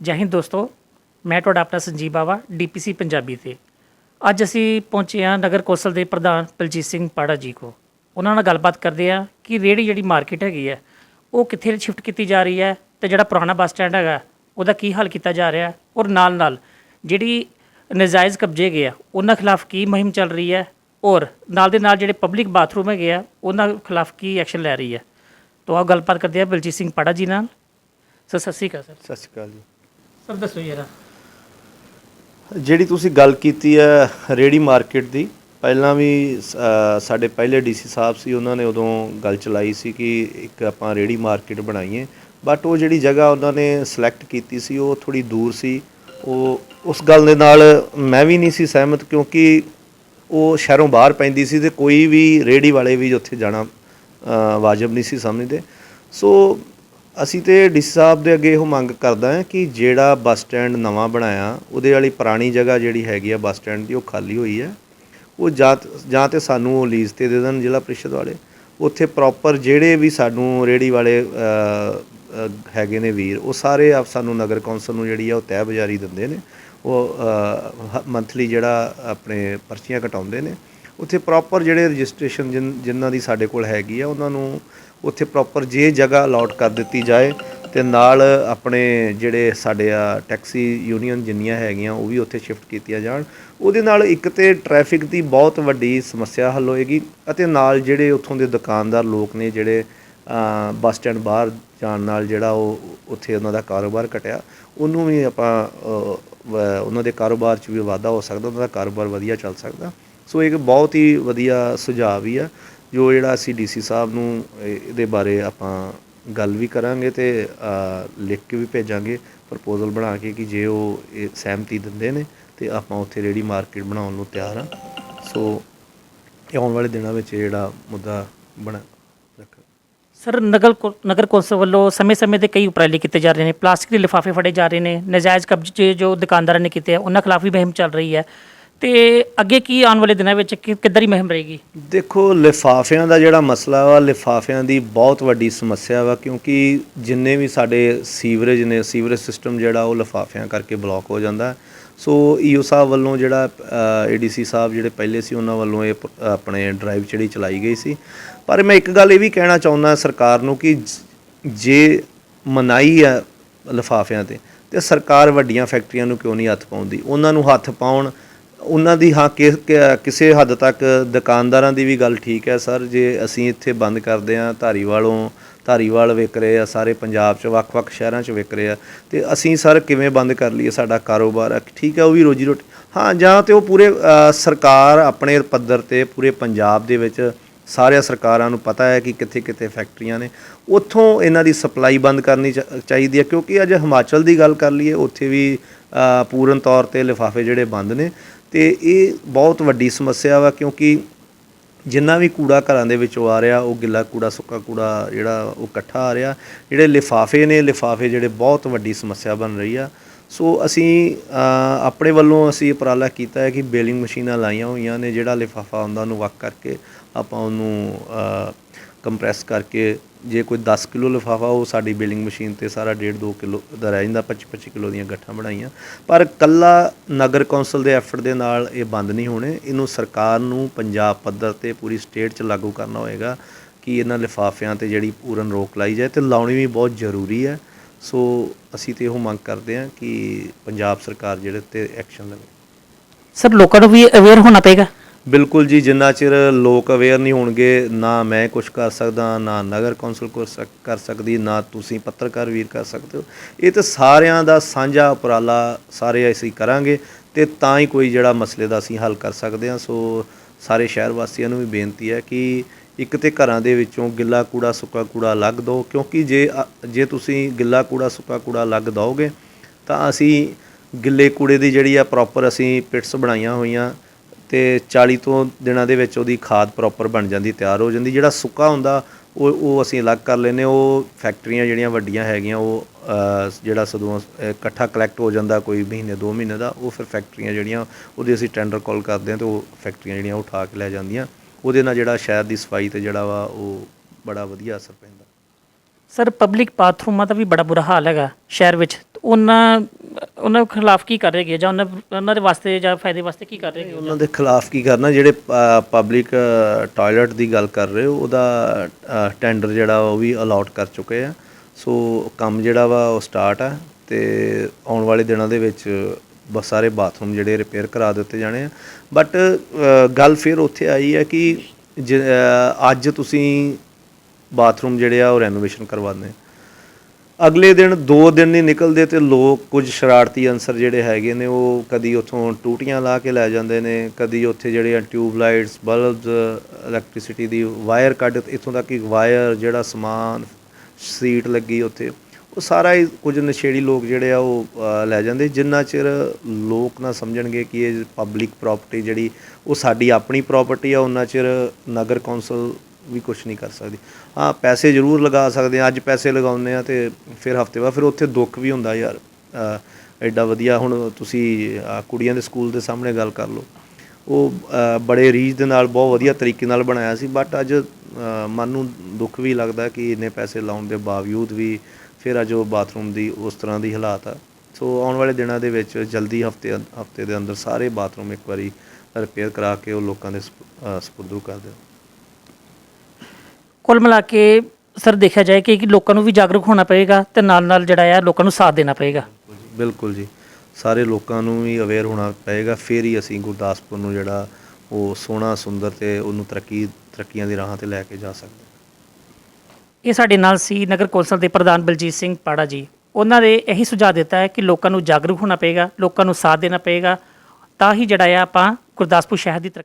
ਜੈ ਹਿੰਦ ਦੋਸਤੋ, ਮੈਂ ਤੁਹਾਡਾ ਆਪਣਾ ਸੰਜੀਵ ਬਾਵਾ, ਡੀਪੀਸੀ ਪੰਜਾਬੀ ਤੇ। ਅੱਜ ਅਸੀਂ ਪਹੁੰਚੇ ਹਾਂ ਨਗਰ ਕੌਂਸਲ ਦੇ ਪ੍ਰਧਾਨ ਬਲਜੀਤ ਸਿੰਘ ਪਾੜਾ ਜੀ ਕੋ ਉਹਨਾਂ ਨਾਲ ਗੱਲਬਾਤ ਕਰਦੇ ਹਾਂ ਕਿ ਰੇੜੀ ਜਿਹੜੀ ਮਾਰਕੀਟ ਹੈਗੀ ਹੈ, ਉਹ ਕਿੱਥੇ ਸ਼ਿਫਟ ਕੀਤੀ ਜਾ ਰਹੀ ਹੈ ਤੇ ਜਿਹੜਾ ਪੁਰਾਣਾ ਬੱਸ ਸਟੈਂਡ ਹੈਗਾ, ਉਹਦਾ ਕੀ ਹੱਲ ਕੀਤਾ ਜਾ ਰਿਹਾ ਔਰ ਨਾਲ ਨਾਲ ਜਿਹੜੀ ਨਜਾਇਜ਼ ਕਬਜ਼ੇ ਗਏ ਆ, ਉਹਨਾਂ ਖਿਲਾਫ ਕੀ ਮੁਹਿੰਮ ਚੱਲ ਰਹੀ ਹੈ ਔਰ ਨਾਲ ਦੇ ਨਾਲ ਜਿਹੜੇ ਪਬਲਿਕ ਬਾਥਰੂਮ ਹੈਗੇ ਆ, ਉਹਨਾਂ ਖਿਲਾਫ ਕੀ ਐਕਸ਼ਨ ਲੈ ਰਹੀ ਹੈ। ਤੋਂ ਆਓ ਗੱਲਬਾਤ ਕਰਦੇ ਹਾਂ ਬਲਜੀਤ ਸਿੰਘ ਪਾੜਾ ਜੀ ਨਾਲ। ਸਰ, ਸਤਿ ਸ਼੍ਰੀ ਅਕਾਲ ਸਰ। ਸਤਿ ਸ਼੍ਰੀ ਅਕਾਲ ਜੀ। ਸਰ ਦੱਸੋ ਜਰਾ ਜਿਹੜੀ ਤੁਸੀਂ ਗੱਲ ਕੀਤੀ ਹੈ ਰੇੜੀ ਮਾਰਕੀਟ ਦੀ ਪਹਿਲਾਂ ਵੀ ਅ, ਸਾਡੇ ਪਹਿਲੇ ਡੀਸੀ ਸਾਹਿਬ ਸੀ ਉਹਨਾਂ ਨੇ ਉਦੋਂ ਗੱਲ ਚਲਾਈ ਸੀ ਕਿ ਇੱਕ ਆਪਾਂ ਰੇੜੀ ਮਾਰਕੀਟ ਬਣਾਈਏ। ਬਟ ਉਹ ਜਿਹੜੀ ਜਗ੍ਹਾ ਉਹਨਾਂ ਨੇ ਸਿਲੈਕਟ ਕੀਤੀ ਸੀ ਉਹ ਥੋੜੀ ਦੂਰ ਸੀ। ਉਹ ਉਸ ਗੱਲ ਦੇ ਨਾਲ ਮੈਂ ਵੀ ਨਹੀਂ ਸੀ ਸਹਿਮਤ ਕਿਉਂਕਿ ਉਹ ਸ਼ਹਿਰੋਂ ਬਾਹਰ ਪੈਂਦੀ ਸੀ ਤੇ ਕੋਈ ਵੀ ਰੇੜੀ ਵਾਲੇ ਵੀ ਉੱਥੇ ਜਾਣਾ ਅ, ਵਾਜਬ ਨਹੀਂ ਸੀ ਸਮਝਦੇ। ਸੋ ਅਸੀਂ ਤੇ ਡੀ ਸਾਹਿਬ ਦੇ ਅੱਗੇ ਇਹੋ ਮੰਗ ਕਰਦਾ ਹਾਂ ਕਿ ਜਿਹੜਾ ਬੱਸ ਸਟੈਂਡ ਨਵਾਂ ਬਣਾਇਆ, ਉਹਦੇ ਵਾਲੀ ਪੁਰਾਣੀ ਜਗ੍ਹਾ ਜਿਹੜੀ ਹੈਗੀ ਆ ਬੱਸ ਸਟੈਂਡ ਦੀ, ਉਹ ਖਾਲੀ ਹੋਈ ਹੈ। ਉਹ ਜਾਂ ਤ- ਜਾਂ ਤੇ ਸਾਨੂੰ ਉਹ ਲੀਜ਼ ਤੇ ਦੇ ਦੇਣ ਜ਼ਿਲ੍ਹਾ ਪ੍ਰੀਸ਼ਦ ਵਾਲੇ। ਉੱਥੇ ਪ੍ਰੋਪਰ ਜਿਹੜੇ ਵੀ ਸਾਨੂੰ ਰੇੜੀ ਵਾਲੇ ਹੈਗੇ ਨੇ ਵੀਰ, ਉਹ ਸਾਰੇ ਆਪ ਸਾਨੂੰ ਨਗਰ ਕੌਂਸਲ ਨੂੰ ਜਿਹੜੀ ਆ ਉਹ ਤੈਅ ਬਜ਼ਾਰੀ ਦਿੰਦੇ ਨੇ। ਉਹ ਮੰਥਲੀ ਜਿਹੜਾ ਆਪਣੇ ਪਰਚੀਆਂ ਕਟਾਉਂਦੇ ਨੇ। ਉੱਥੇ ਪ੍ਰੋਪਰ ਜਿਹੜੇ ਰਜਿਸਟ੍ਰੇਸ਼ਨ ਜਿਨ੍ਹਾਂ ਦੀ ਸਾਡੇ ਕੋਲ ਹੈਗੀ ਆ, ਉਹਨਾਂ ਨੂੰ ਉੱਥੇ ਪ੍ਰੋਪਰ ਜੇ ਜਗ੍ਹਾ ਅਲਾਟ ਕਰ ਦਿੱਤੀ ਜਾਏ ਤੇ ਨਾਲ ਆਪਣੇ ਜਿਹੜੇ ਸਾਡੇ ਆ ਟੈਕਸੀ ਯੂਨੀਅਨ ਜਿੰਨੀਆਂ ਹੈਗੀਆਂ, ਉਹ ਵੀ ਉੱਥੇ ਸ਼ਿਫਟ ਕੀਤੀਆਂ ਜਾਣ। ਉਹਦੇ ਨਾਲ ਇੱਕ ਤੇ ਟ੍ਰੈਫਿਕ ਦੀ ਬਹੁਤ ਵੱਡੀ ਸਮੱਸਿਆ ਹੱਲ ਹੋਏਗੀ ਅਤੇ ਨਾਲ ਜਿਹੜੇ ਉੱਥੋਂ ਦੇ ਦੁਕਾਨਦਾਰ ਲੋਕ ਨੇ ਜਿਹੜੇ ਬੱਸ ਸਟੈਂਡ ਬਾਹਰ ਜਾਣ ਨਾਲ ਜਿਹੜਾ ਉਹ ਉੱਥੇ ਉਹਨਾਂ ਦਾ ਕਾਰੋਬਾਰ ਘਟਿਆ, ਉਹਨੂੰ ਵੀ ਆਪਾਂ ਉਹਨਾਂ ਦੇ ਕਾਰੋਬਾਰ 'ਚ ਵੀ ਵਾਧਾ ਹੋ ਸਕਦਾ, ਉਹਨਾਂ ਦਾ ਕਾਰੋਬਾਰ ਵਧੀਆ ਚੱਲ ਸਕਦਾ। ਸੋ ਇੱਕ ਬਹੁਤ ਹੀ ਵਧੀਆ ਸੁਝਾਅ ਵੀ ਆ, ਜੋ ਜਿਹੜਾ ਅਸੀਂ ਡੀਸੀ ਸਾਹਿਬ ਨੂੰ ਇਹਦੇ ਬਾਰੇ ਆਪਾਂ ਗੱਲ ਵੀ ਕਰਾਂਗੇ ਤੇ ਲਿਖ ਕੇ ਵੀ ਭੇਜਾਂਗੇ, ਪ੍ਰਪੋਜ਼ਲ ਬਣਾ ਕੇ ਕਿ ਜੇ ਉਹ ਇਹ ਸਹਿਮਤੀ ਦਿੰਦੇ ਨੇ ਤੇ ਆਪਾਂ ਉੱਥੇ ਰੇੜੀ ਮਾਰਕੀਟ ਬਣਾਉਣ ਨੂੰ ਤਿਆਰ ਹਾਂ ਸੋ ਇਹ ਆਉਣ ਵਾਲੇ ਦਿਨਾਂ ਵਿੱਚ ਇਹ ਜਿਹੜਾ ਮੁੱਦਾ ਬਣਾ ਰੱਖ ਸਰ ਨਗਰ ਨਗਰ ਕੌਂਸਲ ਵੱਲੋਂ ਸਮੇਂ-ਸਮੇਂ ਤੇ ਕਈ ਉਪਰਾਲੇ ਕੀਤੇ ਜਾ ਰਹੇ ਨੇ, ਪਲਾਸਟਿਕ ਦੇ ਲਿਫਾਫੇ ਫੜੇ ਜਾ ਰਹੇ ਨੇ, ਨਜਾਇਜ਼ ਕਬਜ਼ੇ ਜੋ ਦੁਕਾਨਦਾਰਾਂ ਨੇ ਕੀਤੇ ਆ, ਉਹਨਾਂ ਖਿਲਾਫ ਵੀ ਮੁਹਿੰਮ ਚੱਲ ਰਹੀ ਹੈ। ਤੇ ਅੱਗੇ ਕੀ ਆਉਣ ਵਾਲੇ ਦਿਨਾਂ ਵਿੱਚ ਕਿ- ਕਿੱਧਰ ਦੀ ਮੁਹਿੰਮ ਰਹੇਗੀ? ਦੇਖੋ, ਲਿਫਾਫਿਆਂ ਦਾ ਜਿਹੜਾ ਮਸਲਾ ਵਾ, ਲਿਫਾਫਿਆਂ ਦੀ ਬਹੁਤ ਵੱਡੀ ਸਮੱਸਿਆ ਵਾ, ਕਿਉਂਕਿ ਜਿੰਨੇ ਵੀ ਸਾਡੇ ਸੀਵਰੇਜ ਨੇ, ਸੀਵਰੇਜ ਸਿਸਟਮ ਜਿਹੜਾ ਉਹ ਲਿਫਾਫਿਆਂ ਕਰਕੇ ਬਲੌਕ ਹੋ ਜਾਂਦਾ। ਸੋ ਈਓ ਸਾਹਿਬ ਵੱਲੋਂ ਜਿਹੜਾ ਏਡੀਸੀ ਸਾਹਿਬ ਜਿਹੜੇ ਪਹਿਲੇ ਸੀ, ਉਹਨਾਂ ਵੱਲੋਂ ਇਹ ਪ- ਆਪਣੇ ਡਰਾਈਵ ਜਿਹੜੀ ਚਲਾਈ ਗਈ ਸੀ। ਪਰ ਮੈਂ ਇੱਕ ਗੱਲ ਇਹ ਵੀ ਕਹਿਣਾ ਚਾਹੁੰਦਾ ਸਰਕਾਰ ਨੂੰ ਕਿ ਜ- ਜੇ ਮਨਾਈ ਆ ਲਿਫਾਫਿਆਂ ਤੇ ਤੇ ਸਰਕਾਰ ਵੱਡੀਆਂ ਫੈਕਟਰੀਆਂ ਨੂੰ ਕਿਉਂ ਨਹੀਂ ਹੱਥ ਪਾਉਂਦੀ? ਉਹਨਾਂ ਨੂੰ ਹੱਥ ਪਾਉਣ ਉਹਨਾਂ ਦੀ ਹਾਂ ਕਿ- ਕਿ- ਕਿਸੇ ਹੱਦ ਤੱਕ ਦੁਕਾਨਦਾਰਾਂ ਦੀ ਵੀ ਗੱਲ ਠੀਕ ਹੈ ਸਰ ਜੇ ਅਸੀਂ ਇੱਥੇ ਬੰਦ ਕਰਦੇ ਹਾਂ ਧਾਰੀਵਾਲੋਂ ਧਾਰੀਵਾਲ ਵਿਕ ਰਹੇ ਆ ਸਾਰੇ ਪੰਜਾਬ 'ਚ ਵੱਖ-ਵੱਖ ਸ਼ਹਿਰਾਂ 'ਚ ਵਿਕ ਰਹੇ ਆ ਤੇ ਅਸੀਂ ਸਰ ਕਿਵੇਂ ਬੰਦ ਕਰ ਲਈਏ ਸਾਡਾ ਕਾਰੋਬਾਰ? ਆ ਠੀਕ ਹੈ ਉਹ ਵੀ ਰੋਜੀ ਰੋਟੀ ਹਾਂ ਜਾਂ ਤੇ ਉਹ ਪੂਰੇ ਅ, ਸਰਕਾਰ ਆਪਣੇ ਪੱਧਰ ਤੇ ਪੂਰੇ ਪੰਜਾਬ ਦੇ ਵਿੱਚ ਸਾਰਿਆਂ ਸਰਕਾਰਾਂ ਨੂੰ ਪਤਾ ਹੈ ਕਿ ਕਿੱਥੇ ਕਿੱਥੇ ਫੈਕਟਰੀਆਂ ਨੇ ਉੱਥੋਂ ਇਹਨਾਂ ਦੀ ਸਪਲਾਈ ਬੰਦ ਕਰਨੀ ਚਾ- ਚਾਹੀਦੀ ਹੈ ਕਿਉਂਕਿ ਅੱਜ ਹਿਮਾਚਲ ਦੀ ਗੱਲ ਕਰ ਲਈਏ ਉੱਥੇ ਵੀ ਅ, ਪੂਰਨ ਤੌਰ ਤੇ ਲਿਫਾਫੇ ਜਿਹੜੇ ਬੰਦ ਨੇ ਤੇ ਇਹ ਬਹੁਤ ਵੱਡੀ ਸਮੱਸਿਆ ਵਾ ਕਿਉਂਕਿ ਜਿੰਨਾ ਵੀ ਕੂੜਾ ਘਰਾਂ ਦੇ ਵਿੱਚੋਂ ਆ ਰਿਹਾ, ਉਹ ਗਿੱਲਾ ਕੂੜਾ, ਸੁੱਕਾ ਕੂੜਾ ਜਿਹੜਾ ਉਹ ਇਕੱਠਾ ਆ ਰਿਹਾ, ਜਿਹੜੇ ਲਿਫਾਫੇ ਨੇ, ਲਿਫਾਫੇ ਜਿਹੜੇ ਬਹੁਤ ਵੱਡੀ ਸਮੱਸਿਆ ਬਣ ਰਹੀ ਆ। ਸੋ ਅਸੀਂ ਆਪਣੇ ਵੱਲੋਂ ਅਸੀਂ ਉਪਰਾਲਾ ਕੀਤਾ ਹੈ ਕਿ ਬੇਲਿੰਗ ਮਸ਼ੀਨਾਂ ਲਾਈਆਂ ਹੋਈਆਂ ਨੇ, ਜਿਹੜਾ ਲਿਫਾਫਾ ਹੁੰਦਾ ਉਹਨੂੰ ਵੱਖ ਕਰਕੇ ਆਪਾਂ ਉਹਨੂੰ ਕੰਪਰੈਸ ਕਰਕੇ ਜੇ ਕੋਈ 10 ਕਿਲੋ ਲਿਫਾਫਾ, ਉਹ ਸਾਡੀ ਬਿਲਿੰਗ ਮਸ਼ੀਨ ਤੇ ਸਾਰਾ 1.5 2 ਕਿਲੋ ਦਾ ਰਹਿ ਜਾਂਦਾ 25 25 ਕਿਲੋ ਦੀਆਂ ਗੱਠਾਂ ਬਣਾਈਆਂ। ਪਰ ਕੱਲਾ ਨਗਰ ਕੌਂਸਲ ਦੇ ਐਫਰਟ ਦੇ ਨਾਲ ਇਹ ਬੰਦ ਨਹੀਂ ਹੋਣੇ। ਇਹਨੂੰ ਸਰਕਾਰ ਨੂੰ ਪੰਜਾਬ ਪੱਧਰ ਤੇ ਪੂਰੀ ਸਟੇਟ 'ਚ ਲਾਗੂ ਕਰਨਾ ਹੋਏਗਾ ਕਿ ਇਹਨਾਂ ਲਿਫਾਫਿਆਂ ਤੇ ਜਿਹੜੀ ਪੂਰਨ ਰੋਕ ਲਾਈ ਜਾਏ ਤੇ ਲਾਉਣੀ ਵੀ ਬਹੁਤ ਜ਼ਰੂਰੀ ਹੈ। ਸੋ ਅਸੀਂ ਤੇ ਇਹੋ ਮੰਗ ਕਰਦੇ ਹਾਂ ਕਿ ਪੰਜਾਬ ਸਰਕਾਰ ਜਿਹੜੇ ਤੇ ਐਕਸ਼ਨ ਲਵੇ। ਸਰ, ਲੋਕਾਂ ਨੂੰ ਵੀ ਅਵੇਅਰ ਹੋਣਾ ਪਏਗਾ? ਬਿਲਕੁਲ ਜੀ, ਜਿੰਨਾ ਚਿਰ ਲੋਕ ਅਵੇਅਰ ਨਹੀਂ ਹੋਣਗੇ, ਨਾ ਮੈਂ ਕੁਝ ਕਰ ਸਕਦਾ, ਨਾ ਨਗਰ ਕੌਂਸਲ ਕੁਛ ਸਕ- ਕਰ ਸਕਦੀ, ਨਾ ਤੁਸੀਂ ਪੱਤਰਕਾਰ ਵੀਰ ਕਰ ਸਕਦੇ ਹੋ। ਇਹ ਤਾਂ ਸਾਰਿਆਂ ਦਾ ਸਾਂਝਾ ਉਪਰਾਲਾ ਸਾਰੇ ਅਸੀਂ ਕਰਾਂਗੇ ਤੇ ਤਾਂ ਹੀ ਕੋਈ ਜਿਹੜਾ ਮਸਲੇ ਦਾ ਅਸੀਂ ਹੱਲ ਕਰ ਸਕਦੇ ਹਾਂ। ਸੋ ਸਾਰੇ ਸ਼ਹਿਰ ਵਾਸੀਆਂ ਨੂੰ ਵੀ ਬੇਨਤੀ ਹੈ ਕਿ ਇੱਕ ਤੇ ਘਰਾਂ ਦੇ ਵਿੱਚੋਂ ਗਿੱਲਾ ਕੂੜਾ ਸੁੱਕਾ ਕੂੜਾ ਅਲੱਗ ਦਿਓ ਕਿਉਂਕਿ ਜੇ ਅ- ਜੇ ਤੁਸੀਂ ਗਿੱਲਾ ਕੂੜਾ ਸੁੱਕਾ ਕੂੜਾ ਅਲੱਗ ਦਿਓਗੇ ਤਾਂ ਅਸੀਂ ਗਿੱਲੇ ਕੂੜੇ ਦੀ ਜਿਹੜੀ ਆ ਪ੍ਰੋਪਰ ਅਸੀਂ ਪਿਟਸ ਬਣਾਈਆਂ ਹੋਈਆਂ ਤੇ 40 ਤੋਂ ਦਿਨਾਂ ਦੇ ਵਿੱਚ ਉਹਦੀ ਖਾਦ ਪ੍ਰੋਪਰ ਬਣ ਜਾਂਦੀ, ਤਿਆਰ ਹੋ ਜਾਂਦੀ, ਜਿਹੜਾ ਸੁੱਕਾ ਹੁੰਦਾ, ਉਹ ਉਹ ਅਸੀਂ ਅਲੱਗ ਕਰ ਲੈਨੇ ਉਹ ਫੈਕਟਰੀਆਂ ਜਿਹੜੀਆਂ ਵੱਡੀਆਂ ਹੈਗੀਆਂ, ਉਹ ਜਿਹੜਾ ਸਦੋਂ ਇਕੱਠਾ ਕਲੈਕਟ ਹੋ ਜਾਂਦਾ ਕੋਈ ਮਹੀਨੇ, ਦੋ ਮਹੀਨੇ ਦਾ, ਉਹ ਫਿਰ ਫੈਕਟਰੀਆਂ ਜਿਹੜੀਆਂ, ਉਹਦੇ ਅਸੀਂ ਟੈਂਡਰ ਕਾਲ ਕਰਦੇ ਹਾਂ ਤੇ ਉਹ ਫੈਕਟਰੀਆਂ ਜਿਹੜੀਆਂ ਉਠਾ ਕੇ ਲੈ ਜਾਂਦੀਆਂ। ਉਹਦੇ ਨਾਲ ਜਿਹੜਾ ਸ਼ਹਿਰ ਦੀ ਸਫ਼ਾਈ ਤੇ ਜਿਹੜਾ ਵਾ, ਉਹ ਬੜਾ ਵਧੀਆ ਅਸਰ ਪੈਂਦਾ। ਸਰ ਪਬਲਿਕ ਬਾਥਰੂਮਾਂ ਦਾ ਵੀ ਬੜਾ ਬੁਰਾ ਹਾਲ ਹੈਗਾ, ਸ਼ਹਿਰ ਵਿੱਚ। ਉਹਨਾਂ ਉਹਨਾਂ ਖਿਲਾਫ ਕੀ ਕਰ ਰਹੇ ਜਾਂ ਉਹਨਾਂ ਉਹਨਾਂ ਦੇ ਵਾਸਤੇ ਜਾਂ ਫਾਇਦੇ ਵਾਸਤੇ ਕੀ ਕਰ ਰਹੇ ਉਹਨਾਂ ਦੇ ਖਿਲਾਫ ਕੀ ਕਰਨਾ? ਜਿਹੜੇ ਪਬਲਿਕ ਟਾਇਲਟ ਦੀ ਗੱਲ ਕਰ ਰਹੇ ਹੋ, ਉਹਦਾ ਟੈਂਡਰ ਜਿਹੜਾ ਉਹ ਵੀ ਅਲਾਟ ਕਰ ਚੁੱਕੇ ਆ। ਸੋ ਕੰਮ ਜਿਹੜਾ ਵਾ ਉਹ ਸਟਾਰਟ ਆ ਤੇ ਆਉਣ ਵਾਲੇ ਦਿਨਾਂ ਦੇ ਵਿੱਚ ਬਸ ਸਾਰੇ ਬਾਥਰੂਮ ਜਿਹੜੇ ਰਿਪੇਅਰ ਕਰਾ ਦਿੱਤੇ ਜਾਣੇ ਆ। ਬਟ ਗੱਲ ਫਿਰ ਉੱਥੇ ਆਈ ਹੈ ਕਿ ਜ- ਅੱਜ ਤੁਸੀਂ ਬਾਥਰੂਮ ਜਿਹੜੇ ਆ ਉਹ ਰੈਨੋਵੇਸ਼ਨ ਕਰਵਾਉਂਦੇ ਅਗਲੇ ਦਿਨ 2 ਦਿਨ ਨਹੀਂ ਨਿਕਲਦੇ ਤੇ ਲੋਕ ਕੁਝ ਸ਼ਰਾਰਤੀ ਅਨਸਰ ਜਿਹੜੇ ਹੈਗੇ ਨੇ, ਉਹ ਕਦੀ ਉੱਥੋਂ ਟੂਟੀਆਂ ਲਾ ਕੇ ਲੈ ਜਾਂਦੇ ਨੇ, ਕਦੀ ਉੱਥੇ ਜਿਹੜੇ ਆ ਟਿਊਬ ਲਾਈਟਸ ਬਲਬਸ ਇਲੈਕਟ੍ਰਿਸਿਟੀ ਦੀ ਵਾਇਰ ਕੱਢ ਇੱਥੋਂ ਤੱਕ ਕਿ ਵਾਇਰ, ਜਿਹੜਾ ਸਮਾਨ, ਸੀਟ ਲੱਗੀ ਉੱਥੇ, ਉਹ ਸਾਰਾ ਹੀ ਕੁਝ ਨਸ਼ੇੜੀ ਲੋਕ ਜਿਹੜੇ ਆ ਉਹ ਲੈ ਜਾਂਦੇ। ਜਿੰਨਾ ਚਿਰ ਲੋਕ ਨਾ ਸਮਝਣਗੇ ਕਿ ਇਹ ਪਬਲਿਕ ਪ੍ਰਾਪਰਟੀ ਜਿਹੜੀ, ਉਹ ਸਾਡੀ ਆਪਣੀ ਪ੍ਰਾਪਰਟੀ ਆ ਉਹਨਾਂ ਚਿਰ ਨਗਰ ਕੌਂਸਲ ਵੀ ਕੁਝ ਨਹੀਂ ਕਰ ਸਕਦੀ। ਹਾਂ ਪੈਸੇ ਜ਼ਰੂਰ ਲਗਾ ਸਕਦੇ ਆ ਅੱਜ ਪੈਸੇ ਲਗਾਉਂਦੇ ਆ ਤੇ ਫਿਰ ਹਫ਼ਤੇ ਬਾਅਦ ਫਿਰ ਉੱਥੇ ਦੁੱਖ ਵੀ ਹੁੰਦਾ ਯਾਰ। ਅ, ਐਡਾ ਵਧੀਆ ਹੁਣ ਤੁਸੀਂ ਕੁੜੀਆਂ ਦੇ ਸਕੂਲ ਦੇ ਸਾਹਮਣੇ ਗੱਲ ਕਰ ਲਓ। ਉਹ ਬੜੇ ਰੀਝ ਦੇ ਨਾਲ ਬਹੁਤ ਵਧੀਆ ਤਰੀਕੇ ਨਾਲ ਬਣਾਇਆ ਸੀ ਬਟ ਅੱਜ ਮਨ ਨੂੰ ਦੁੱਖ ਵੀ ਲੱਗਦਾ ਕਿ ਇੰਨੇ ਪੈਸੇ ਲਾਉਣ ਦੇ ਬਾਵਜੂਦ ਵੀ ਫਿਰ ਅੱਜ ਉਹ ਬਾਥਰੂਮ ਦੀ ਉਸ ਤਰ੍ਹਾਂ ਦੀ ਹਾਲਾਤ ਆ। ਸੋ ਆਉਣ ਵਾਲੇ ਦਿਨਾਂ ਦੇ ਵਿੱਚ ਜਲਦੀ ਹਫ਼ਤੇ ਹਫ਼ਤੇ ਦੇ ਅੰਦਰ ਸਾਰੇ ਬਾਥਰੂਮ ਇੱਕ ਵਾਰੀ ਰਿਪੇਅਰ ਕਰਾ ਕੇ ਉਹ ਲੋਕਾਂ ਦੇ ਸਪ- ਅ, ਕਰ ਦਿਓ। ਕੁੱਲ ਮਿਲਾ ਕੇ ਸਰ ਦੇਖਿਆ ਜਾਏ ਕਿ ਕਿ ਲੋਕਾਂ ਨੂੰ ਵੀ ਜਾਗਰੂਕ ਹੋਣਾ ਪਏਗਾ ਤੇ ਨਾਲ ਨਾਲ ਜਿਹੜਾ ਆ ਲੋਕਾਂ ਨੂੰ ਸਾਥ ਦੇਣਾ ਪਏਗਾ। ਬਿਲਕੁਲ ਜੀ। ਸਾਰੇ ਲੋਕਾਂ ਨੂੰ ਵੀ ਅਵੇਅਰ ਹੋਣਾ ਪਏਗਾ। ਫਿਰ ਹੀ ਅਸੀਂ ਗੁਰਦਾਸਪੁਰ ਨੂੰ ਜਿਹੜਾ ਉਹ ਸੋਹਣਾ ਸੁੰਦਰ ਤੇ ਉਹਨੂੰ ਤਰੱਕੀ ਤਰੱਕੀਆਂ ਦੀ ਰਾਹਾਂ ਤੇ ਲੈ ਕੇ ਜਾ ਸਕਦੇ। ਇਹ ਸਾਡੇ ਨਾਲ ਸੀ ਨਗਰ ਕੌਂਸਲ ਦੇ ਪ੍ਰਧਾਨ ਬਲਜੀਤ ਸਿੰਘ ਪਾੜਾ ਜੀ। ਉਹਨਾਂ ਨੇ ਇਹੀ ਸੁਝਾਅ ਦਿੱਤਾ ਹੈ ਕਿ ਲੋਕਾਂ ਨੂੰ ਜਾਗਰੂਕ ਹੋਣਾ ਪਏਗਾ ਲੋਕਾਂ ਨੂੰ ਸਾਥ ਦੇਣਾ ਪਏਗਾ। ਤਾਂ ਹੀ ਜਿਹੜਾ ਆ ਆਪਾਂ ਗੁਰਦਾਸਪੁਰ ਸ਼ਹਿਰ ਦੀ ਤਰੱਕੀ